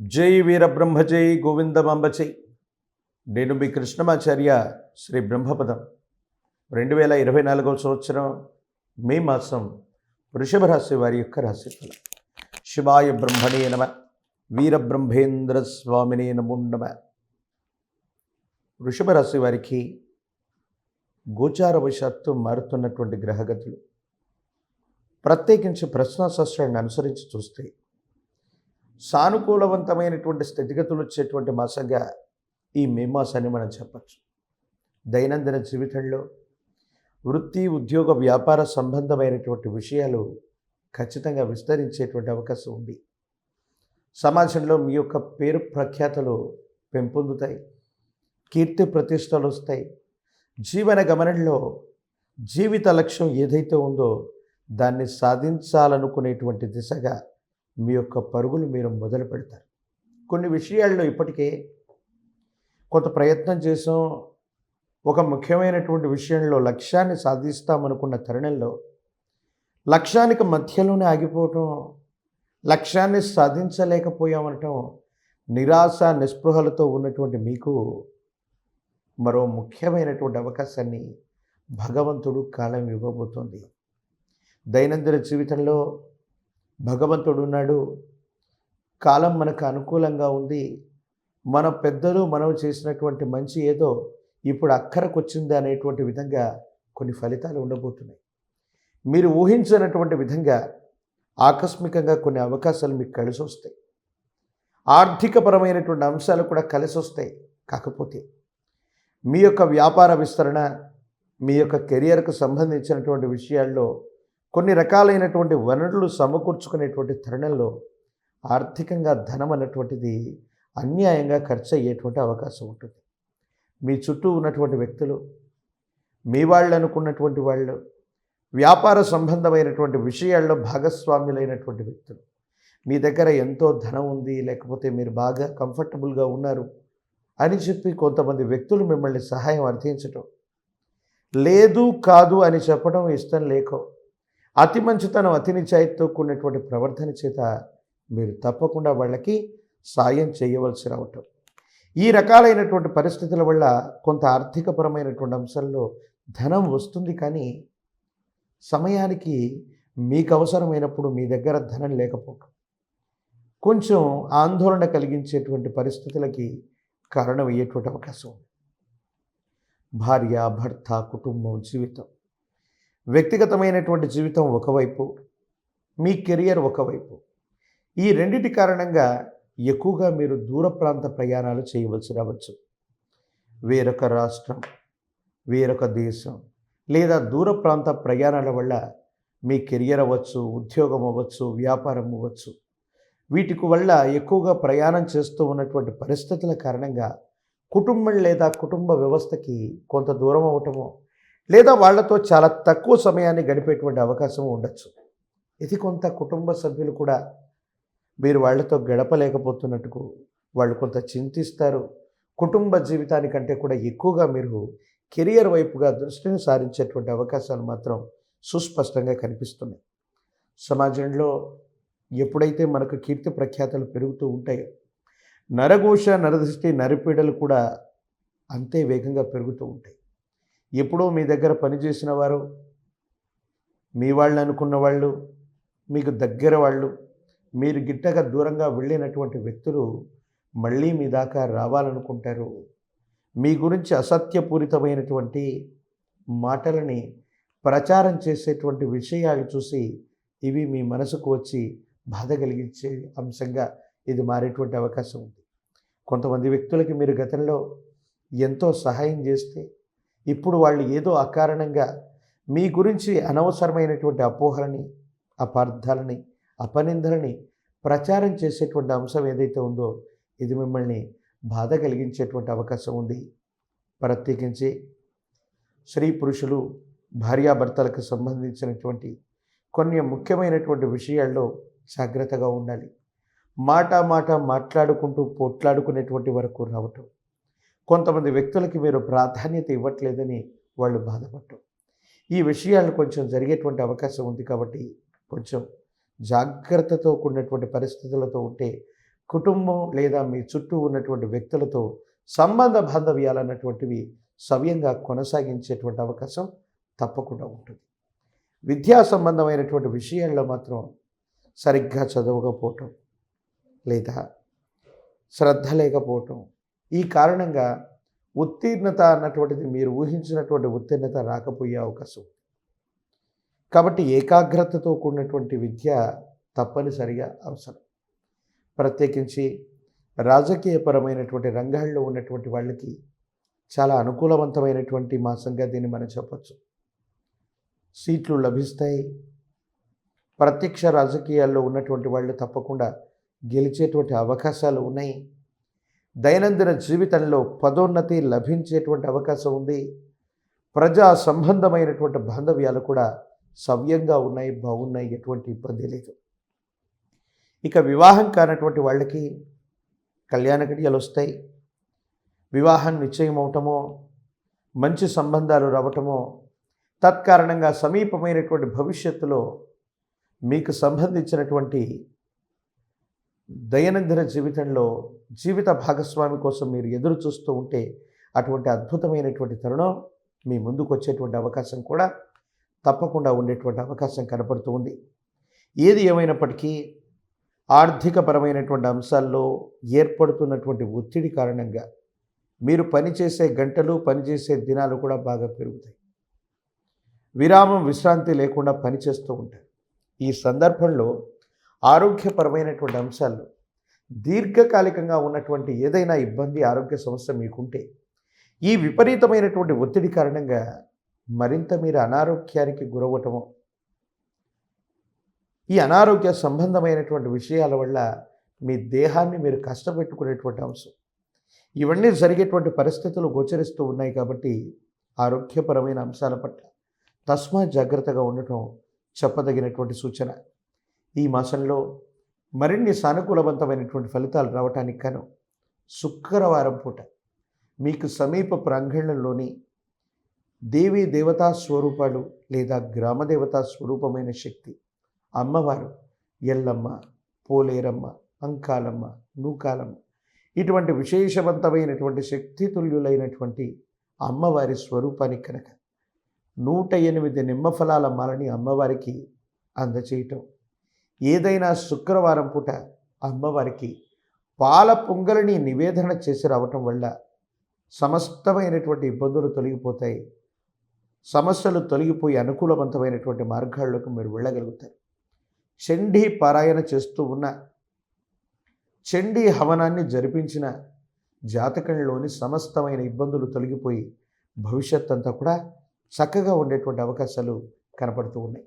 జై వీరబ్రహ్మ జై గోవిందమంబ జై నేను మీ కృష్ణమాచార్య శ్రీ బ్రహ్మపదం. రెండు వేల ఇరవై నాలుగవ సంవత్సరం మే మాసం వృషభ రాశి వారి యొక్క రాశిఫలం. శివాయ బ్రహ్మణే నమ వీరబ్రహ్మేంద్ర స్వామినే నమో నమ. వృషభ రాశి వారికి గోచారవశాత్తు మారుతున్నటువంటి గ్రహగతులు. ప్రత్యేకించి ప్రశ్నాశాస్త్రాన్ని అనుసరించి చూస్తే సానుకూలవంతమైనటువంటి స్థితిగతులు వచ్చేటువంటి మాసంగా ఈ మే మాసాన్ని మనం చెప్పచ్చు. దైనందిన జీవితంలో వృత్తి ఉద్యోగ వ్యాపార సంబంధమైనటువంటి విషయాలు ఖచ్చితంగా విస్తరించేటువంటి అవకాశం ఉంది. సమాజంలో మీ యొక్క పేరు ప్రఖ్యాతలు పెంపొందుతాయి. కీర్తి ప్రతిష్టలు వస్తాయి. జీవన గమనంలో జీవిత లక్ష్యం ఏదైతే ఉందో దాన్ని సాధించాలనుకునేటువంటి దిశగా మీ యొక్క పరుగులు మీరు మొదలు పెడతారు. కొన్ని విషయాల్లో ఇప్పటికే కొంత ప్రయత్నం చేసాం ఒక ముఖ్యమైనటువంటి విషయంలో లక్ష్యాన్ని సాధిస్తామనుకున్న తరుణంలో లక్ష్యానికి మధ్యలోనే ఆగిపోవటం లక్ష్యాన్ని సాధించలేకపోయామనటం నిరాశ నిస్పృహలతో ఉన్నటువంటి మీకు మరో ముఖ్యమైనటువంటి అవకాశాన్ని భగవంతుడు కాలం ఇవ్వబోతోంది. దైనందిన జీవితంలో భగవంతుడు ఉన్నాడు కాలం మనకు అనుకూలంగా ఉంది. మన పెద్దలు మనం చేసినటువంటి మంచి ఏదో ఇప్పుడు అక్కరకు వచ్చింది అనేటువంటి విధంగా కొన్ని ఫలితాలు ఉండబోతున్నాయి. మీరు ఊహించినటువంటి విధంగా ఆకస్మికంగా కొన్ని అవకాశాలు మీకు కలిసి వస్తాయి ఆర్థికపరమైనటువంటి అంశాలు కూడా కలిసి వస్తాయి కాకపోతే మీ యొక్క వ్యాపార విస్తరణ మీ యొక్క కెరియర్కు సంబంధించినటువంటి విషయాల్లో కొన్ని రకాలైనటువంటి వనరులు సమకూర్చుకునేటువంటి తరుణంలో ఆర్థికంగా ధనం అన్నటువంటిది అన్యాయంగా ఖర్చు అయ్యేటువంటి అవకాశం ఉంటుంది. మీ చుట్టూ ఉన్నటువంటి వ్యక్తులు మీ వాళ్ళు అనుకున్నటువంటి వాళ్ళు వ్యాపార సంబంధమైనటువంటి విషయాల్లో భాగస్వామ్యులైనటువంటి వ్యక్తులు. మీ దగ్గర ఎంతో ధనం ఉంది లేకపోతే మీరు బాగా కంఫర్టబుల్గా ఉన్నారు అని చెప్పి కొంతమంది వ్యక్తులు మిమ్మల్ని సహాయం అర్థించటం. లేదు కాదు అని చెప్పడం ఇష్టం లేకో అతి మంచితనం అతి నిశ్చాయితీతో కూడినటువంటి ప్రవర్తన చేత మీరు తప్పకుండా వాళ్ళకి సాయం చేయవలసి రావటం. ఈ రకాలైనటువంటి పరిస్థితుల వల్ల కొంత ఆర్థికపరమైనటువంటి అంశాల్లో ధనం వస్తుంది కానీ సమయానికి మీకు అవసరమైనప్పుడు మీ దగ్గర ధనం లేకపోవటం. కొంచెం ఆందోళన కలిగించేటువంటి పరిస్థితులకి కారణమయ్యేటువంటి అవకాశం ఉంది. భార్య భర్త కుటుంబం జీవితం. వ్యక్తిగతమైనటువంటి జీవితం ఒకవైపు మీ కెరియర్ ఒకవైపు. ఈ రెండిటి కారణంగా ఎక్కువగా మీరు దూర ప్రాంత ప్రయాణాలు చేయవలసి రావచ్చు. వేరొక రాష్ట్రం వేరొక దేశం లేదా దూర ప్రాంత ప్రయాణాల వల్ల మీ కెరియర్ అవ్వచ్చు ఉద్యోగం అవ్వచ్చు వ్యాపారం అవ్వచ్చు. వీటికి వల్ల ఎక్కువగా ప్రయాణం చేస్తూ ఉన్నటువంటి పరిస్థితుల కారణంగా కుటుంబం లేదా కుటుంబ వ్యవస్థకి కొంత దూరం అవటమో లేదా వాళ్ళతో చాలా తక్కువ సమయాన్ని గడిపేటువంటి అవకాశం ఉండొచ్చు. ఇది కొంత కుటుంబ సభ్యులు కూడా మీరు వాళ్ళతో గడపలేకపోతున్నట్టుకు వాళ్ళు కొంత చింతిస్తారు. కుటుంబ జీవితానికంటే కూడా ఎక్కువగా మీరు కెరియర్ వైపుగా దృష్టిని సారించేటువంటి అవకాశాలు మాత్రం సుస్పష్టంగా కనిపిస్తున్నాయి. సమాజంలో ఎప్పుడైతే మనకు కీర్తి ప్రఖ్యాతలు పెరుగుతూ ఉంటాయో నరఘోష నరదృష్టి నరిపీడలు కూడా అంతే వేగంగా పెరుగుతూ ఉంటాయి. ఎప్పుడో మీ దగ్గర పనిచేసిన వారు మీ వాళ్ళు అనుకున్న వాళ్ళు మీకు దగ్గర వాళ్ళు మీరు గిట్టగా దూరంగా వెళ్ళినటువంటి వ్యక్తులు మళ్ళీ మీ దాకా రావాలనుకుంటారు. మీ గురించి అసత్యపూరితమైనటువంటి మాటలని ప్రచారం చేసేటువంటి విషయాలు చూసి ఇవి మీ మనసుకు వచ్చి బాధ కలిగించే అంశంగా ఇది మారేటువంటి అవకాశం ఉంది. కొంతమంది వ్యక్తులకి మీరు గతంలో ఎంతో సహాయం చేస్తే ఇప్పుడు వాళ్ళు ఏదో అకారణంగా మీ గురించి అనవసరమైనటువంటి అపోహలని అపార్థాలని అపనిందలని ప్రచారం చేసేటువంటి అంశం ఏదైతే ఉందో ఇది మిమ్మల్ని బాధ కలిగించేటువంటి అవకాశం ఉంది. ప్రత్యేకించి స్త్రీ పురుషులు భార్యాభర్తలకు సంబంధించినటువంటి కొన్ని ముఖ్యమైనటువంటి విషయాల్లో జాగ్రత్తగా ఉండాలి. మాట మాట మాట్లాడుకుంటూ పోట్లాడుకునేటువంటి వరకు రావటం. కొంతమంది వ్యక్తులకి మీరు ప్రాధాన్యత ఇవ్వట్లేదని వాళ్ళు బాధపడటం ఈ విషయాలు కొంచెం జరిగేటువంటి అవకాశం ఉంది కాబట్టి కొంచెం జాగ్రత్తతో కూడినటువంటి పరిస్థితులతో ఉంటే కుటుంబం లేదా మీ చుట్టూ ఉన్నటువంటి వ్యక్తులతో సంబంధ బాంధవ్యాలు అన్నటువంటివి సవ్యంగా కొనసాగించేటువంటి అవకాశం తప్పకుండా ఉంటుంది. విద్యా సంబంధమైనటువంటి విషయాల్లో మాత్రం సరిగ్గా చదవకపోవటం లేదా శ్రద్ధ లేకపోవటం ఈ కారణంగా ఉత్తీర్ణత అన్నటువంటిది మీరు ఊహించినటువంటి ఉత్తీర్ణత రాకపోయే అవకాశం కాబట్టి ఏకాగ్రతతో కూడినటువంటి విద్య తప్పనిసరిగా అవసరం. ప్రత్యేకించి రాజకీయపరమైనటువంటి రంగాల్లో ఉన్నటువంటి వాళ్ళకి చాలా అనుకూలవంతమైనటువంటి మాసంగా దీన్ని మనం చెప్పచ్చు. సీట్లు లభిస్తాయి. ప్రత్యక్ష రాజకీయాల్లో ఉన్నటువంటి వాళ్ళు తప్పకుండా గెలిచేటువంటి అవకాశాలు ఉన్నాయి. దైనందిన జీవితంలో పదోన్నతి లభించేటువంటి అవకాశం ఉంది. ప్రజా సంబంధమైనటువంటి బాంధవ్యాలు కూడా సవ్యంగా ఉన్నాయి బాగున్నాయి ఎటువంటి ఇబ్బంది లేదు. ఇక వివాహం కానటువంటి వాళ్ళకి కళ్యాణ గడియలు వస్తాయి. వివాహం నిశ్చయం అవటమో మంచి సంబంధాలు రావటమో తత్కారణంగా సమీపమైనటువంటి భవిష్యత్తులో మీకు సంబంధించినటువంటి దైనందిన జీవితంలో జీవిత భాగస్వామి కోసం మీరు ఎదురు చూస్తూ ఉంటే అటువంటి అద్భుతమైనటువంటి తరుణం మీ ముందుకు వచ్చేటువంటి అవకాశం కూడా తప్పకుండా ఉండేటువంటి అవకాశం కనపడుతూ ఉంది. ఏది ఏమైనప్పటికీ ఆర్థికపరమైనటువంటి అంశాల్లో ఏర్పడుతున్నటువంటి ఒత్తిడి కారణంగా మీరు పనిచేసే గంటలు పనిచేసే దినాలు కూడా బాగా పెరుగుతాయి. విరామం విశ్రాంతి లేకుండా పనిచేస్తూ ఉంటారు. ఈ సందర్భంలో ఆరోగ్యపరమైనటువంటి అంశాలు దీర్ఘకాలికంగా ఉన్నటువంటి ఏదైనా ఇబ్బంది ఆరోగ్య సమస్య మీకుంటే ఈ విపరీతమైనటువంటి ఒత్తిడి కారణంగా మరింత మీరు అనారోగ్యానికి గురవటము ఈ అనారోగ్య సంబంధమైనటువంటి విషయాల వల్ల మీ దేహాన్ని మీరు కష్టపెట్టుకునేటువంటి అంశం. ఇవన్నీ జరిగేటువంటి పరిస్థితులు గోచరిస్తూ ఉన్నాయి కాబట్టి ఆరోగ్యపరమైన అంశాల పట్ల తస్మా జాగ్రత్తగా ఉండటం చెప్పదగినటువంటి సూచన. ఈ మాసంలో మరిన్ని సానుకూలవంతమైనటువంటి ఫలితాలు రావటానికి కాను శుక్రవారం పూట మీకు సమీప ప్రాంగణంలోని దేవీ దేవతా స్వరూపాలు లేదా గ్రామదేవతా స్వరూపమైన శక్తి అమ్మవారు ఎల్లమ్మ పోలేరమ్మ అంకాలమ్మ నూకాలమ్మ ఇటువంటి విశేషవంతమైనటువంటి శక్తితుల్యులైనటువంటి అమ్మవారి స్వరూపానికి కనుక నూట ఎనిమిది నిమ్మఫలాల మాలని అమ్మవారికి అందచేయటం ఏదైనా శుక్రవారం పూట అమ్మవారికి పాల పొంగలిని నివేదన చేసి రావటం వల్ల సమస్తమైనటువంటి ఇబ్బందులు తొలగిపోతాయి. సమస్యలు తొలగిపోయి అనుకూలవంతమైనటువంటి మార్గాల్లోకి మీరు వెళ్ళగలుగుతారు. చండీ పారాయణ చేస్తూ ఉన్న చండీ హవనాన్ని జరిపించిన జాతకంలోని సమస్తమైన ఇబ్బందులు తొలగిపోయి భవిష్యత్ అంతా కూడా చక్కగా ఉండేటువంటి అవకాశాలు కనపడుతూ ఉన్నాయి.